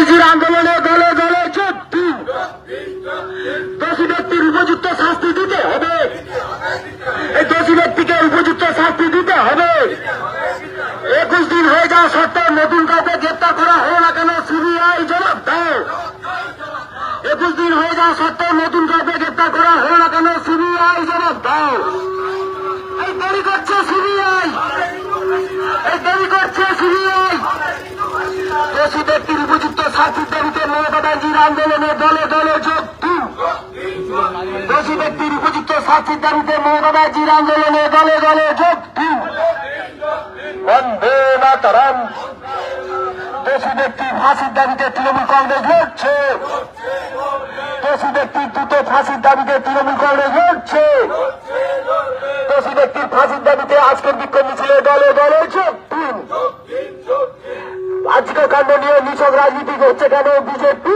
ব্যানার্জির আন্দোলনে দলে দলে দিন দোষী ব্যক্তির উপযুক্ত শাস্তি দিতে হবে। এই দোষী ব্যক্তিকে উপযুক্ত শাস্তি দিতে হবে। একুশ দিন হয়ে যাওয়া সত্ত্বেও নতুন কাউকে গ্রেপ্তার করা হলো না কেন? সিবিআই জবাব দাও। একুশ দিন হয়ে যাওয়া সত্ত্বেও নতুন কাউকে গ্রেপ্তার করা হলো না কেন? সিবিআই জবাব দাও। এই দেরি করছে সিবিআই। এই দেরি করছে সিবিআই। দোষী ব্যক্তির উপযুক্ত মমতা ব্যানার্জির আন্দোলনে দলে দলে যোগ দোষী ব্যক্তির উপযুক্ত শাস্তির দাবিতে মমতা আন্দোলনে দলে দলে যোগ বন্দে মাতারাম। দোষী ব্যক্তির ফাঁসির দাবিতে তৃণমূল কংগ্রেস লড়ছে। দোষী ব্যক্তির দ্রুত ফাঁসির দাবিতে তৃণমূল কংগ্রেস লড়ছে। দোষী ব্যক্তির ফাঁসির দাবিতে আজকের বিক্ষোভ মিছিলে দলে দলে যোগ দিন আজকের কাণ্ড নিয়ে নিছক রাজনীতি হচ্ছে কেন? বিজেপি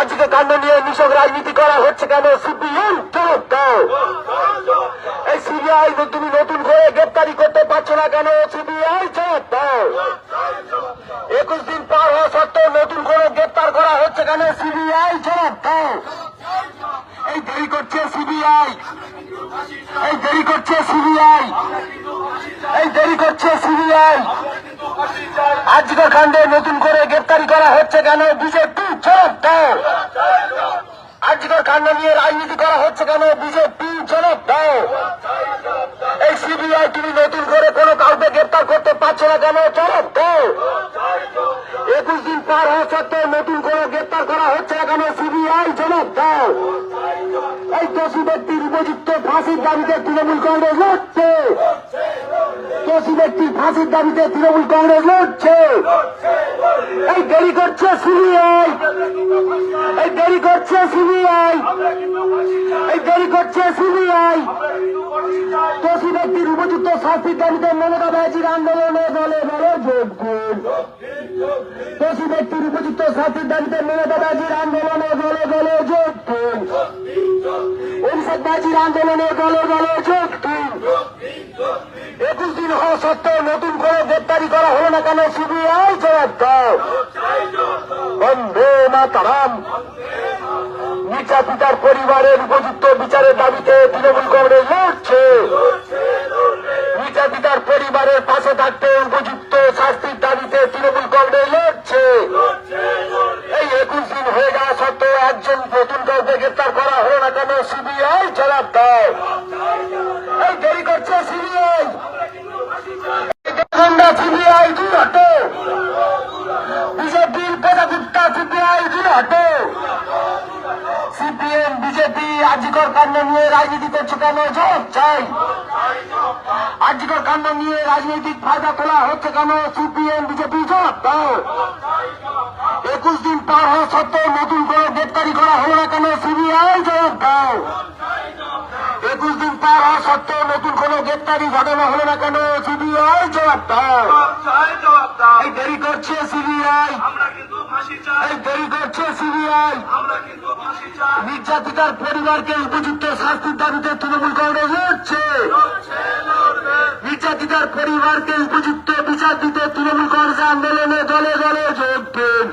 আজকে কাণ্ড নিয়ে নিছক রাজনীতি করা হচ্ছে কেন? সিপিএম এই সিবিআই তুমি নতুন করে গ্রেপ্তারি করতে পারছ না কেন? সিবিআই একুশ দিন পার হওয়া সত্ত্বেও নতুন করে গ্রেপ্তার করা হচ্ছে কেন? সিবিআই এই দেরি করছে সিবিআই। এই দেরি করছে সিবিআই। এই দেরি করছে সিবিআই। আজকের কাণ্ডে নতুন করে গ্রেপ্তারি করা হচ্ছে কেন? বিজেপি জবাব দাও আজকের কাণ্ড নিয়ে রাজনীতি করা হচ্ছে কেন? বিজেপি জবাব দাও এই সিবিআই তুমি নতুন করে কোনো কাউকে গ্রেপ্তার করতে পারছ না কেন? জবাব দাও একুশ দিন পার হওয়া সত্ত্বেও নতুন করে গ্রেপ্তার করা হচ্ছে না কেন? সিবিআই জবাব দাও এই দোষী ব্যক্তির উপযুক্ত ফাঁসির দাবিতে তৃণমূল কংগ্রেস লড়ছে। দোষী ব্যক্তির ফাঁসির দাবিতে তৃণমূল কংগ্রেস লড়ছে। এই দেরি করছে সিবিআই। এই দেরি করছে সিবিআই। এই দেরি করছে সিবিআই। দোষী ব্যক্তির উপযুক্ত শাস্তির দাবিতে মমতা ব্যানার্জির আন্দোলনে দলে দলে যোগ দোষী ব্যক্তির উপযুক্ত শাস্তির দাবিতে মমতা ব্যানার্জির আন্দোলনে দলে দলে যোগ অভিষেক ব্যানার্জির আন্দোলনে দলে দলে যোগ একুশ দিন হওয়া সত্ত্বেও নতুন করে গ্রেপ্তারি করা হলো না কেন? সিবিআই জবাব দাও। বন্দে মাতারাম। নির্যাতিতার পরিবারের উপযুক্ত বিচারের দাবিতে তৃণমূল কংগ্রেস লড়ছে। নির্যাতিতার পরিবারের পাশে থাকতে উপযুক্ত শাস্তির দাবিতে তৃণমূল কংগ্রেস লড়ছে। এই একুশ দিন হয়ে যাওয়া সত্ত্বেও একজন নতুন কাউকে গ্রেপ্তার করা হলো না কেন? সিবিআই জবাব দাও এই দেরি করছে সিবিআই সিবিআই দূর হটো বিজেপির পেটাকুত্তা সিবিআই সিপিএম বিজেপি আজিকর কাণ্ড নিয়ে রাজনীতি করছে কেন? জবাব চাই। আজিকর কাণ্ড নিয়ে রাজনৈতিক ফায়দা তোলা হচ্ছে কেন? সিপিএম বিজেপি জবাব দাও। একুশ দিন পার হওয়া সত্ত্বেও নতুন করে গ্রেপ্তারি করা হলো না কেন? সিবিআই জবাব দাও। একুশ দিন পার হওয়া সত্ত্বেও নতুন কোন গ্রেপ্তারি ঘটনা হলো না কেন? সিবিআই জবাব দাও। এই দেরি করছে সিবিআই। দেরি করছে সিবিআই। নির্যাতিতার পরিবারকে উপযুক্ত শাস্তির দাবিতে তৃণমূল কংগ্রেস লড়ছে। নির্যাতিতার পরিবারকে উপযুক্ত বিচার দিতে তৃণমূল কংগ্রেস আন্দোলনে দলে দলে যোগ দিন।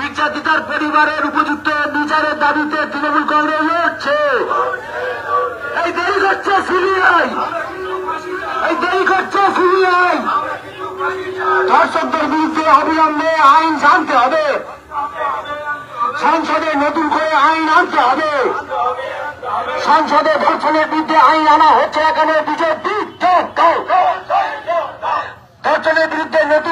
নির্যাতিতার পরিবারের উপযুক্ত বিচারের দাবিতে তৃণমূল কংগ্রেস লড়ছে। এই দেরি করছে সিবিআই। এই দেরি করছে সিবিআই। ধর্ষকদের বিরুদ্ধে অবিলম্বে আইন জানতে হবে। সংসদে নতুন করে আইন আনতে হবে। সংসদে ধর্ষণের বিরুদ্ধে আইন আনা হচ্ছে এখানে বিজেপি ধর্ষণের বিরুদ্ধে নতুন